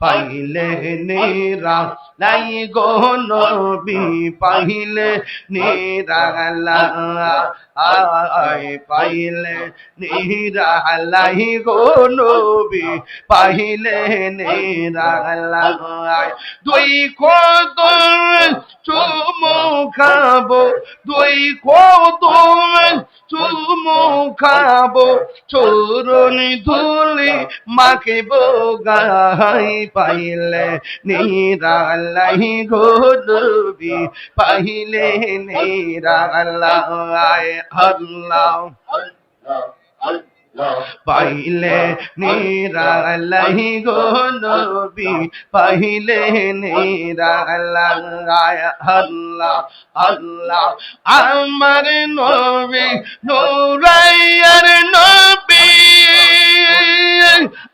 পাইলে নিরা লাই গো নবী, পাইলে নিরা আয় পাইলে নিরা লাই গো নবী, পাইলে নিরা আয় দুই কদম চুমু খাব, দুই কদম চুমু খাব চোরণ ধুলি মাকে গাই পাইলে নিরালাই ঘুরবি পাইলে নিরালাই আল্লাহ। পাইলে নিরালাই গোদবি পাইলে নিরালাই আল্লাহ আল্লাহ। আমার নবী, নুরাইয়ার নবী।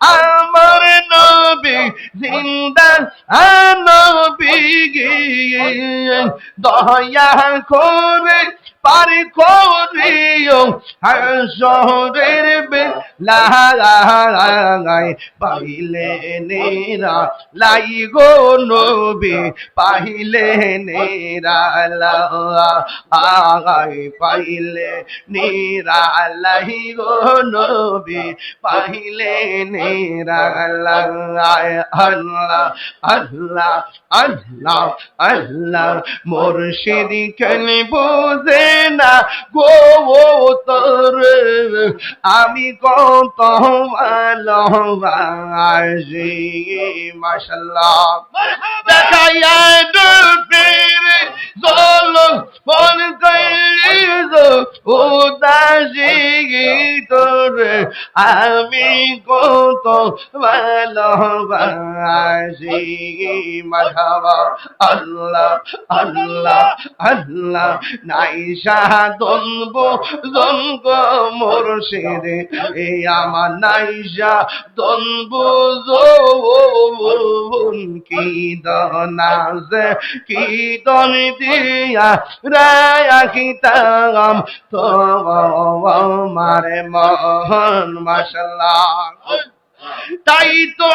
আমার নবী, জিন্দা নবী। দয়া করে পার করিও হাসরের বেলায় পাইলে নেরা, লাই গো নবী পাইলে নেরা লাই পাইলে নেরা, লাই গো নবী পাইলে নেরা লাই আল্লাহ আল্লাহ আল্লাহ আল্লাহ। মুর্শিদ কেন বোঝে না গো তোর? আমি কত মাশাল্লাহ দেখাইয়া ডুবির জলম মন কইলি উদাসী তোর আমি কত ভালোবাসি, মাধব। আল্লাহ আল্লাহ আল্লাহ, নাই দনব জনগ মোরশেদে। রে আমার নাইসা দনব জোন কি দনাজ কি দন দিয়া রায়া খিতাম তো মারে মহন মশলা। তাই তো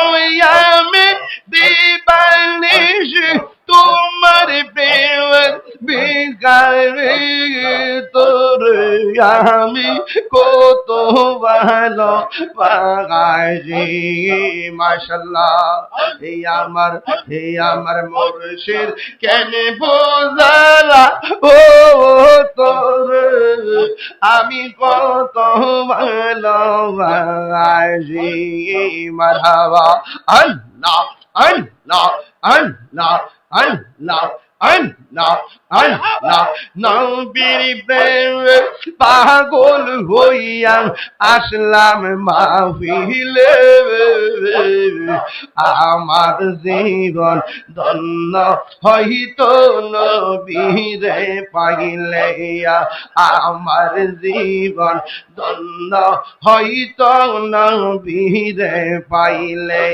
আমি আমি কত ভালো বাগাইছি মাশাল্লাহ। এই আমার এই আমার মুর্শিদ, কেন বোঝালা? ও তোর, আমি কত ভালো বাগাইছি মারহাবা। আল্লাহ আল্লাহ আল্লাহ আল্লাহ। নবীর প্রেম পাগল হইয়া আসলাম মাহফিলে। আমার জীবন ধন্য হইতো নবীরে পাইলে আমার জীবন ধন্য হইতো নবীরে পাইলে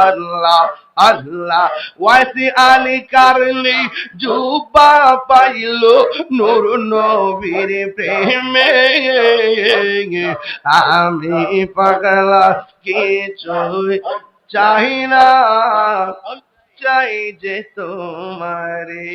আল্লাহ আল্লাহ। ওয়াসি আলী কারলি জুবা পাইলো নূর নবীর প্রেমে। আমি পাগলা কিছু চাই না, চাই যে তোমারে।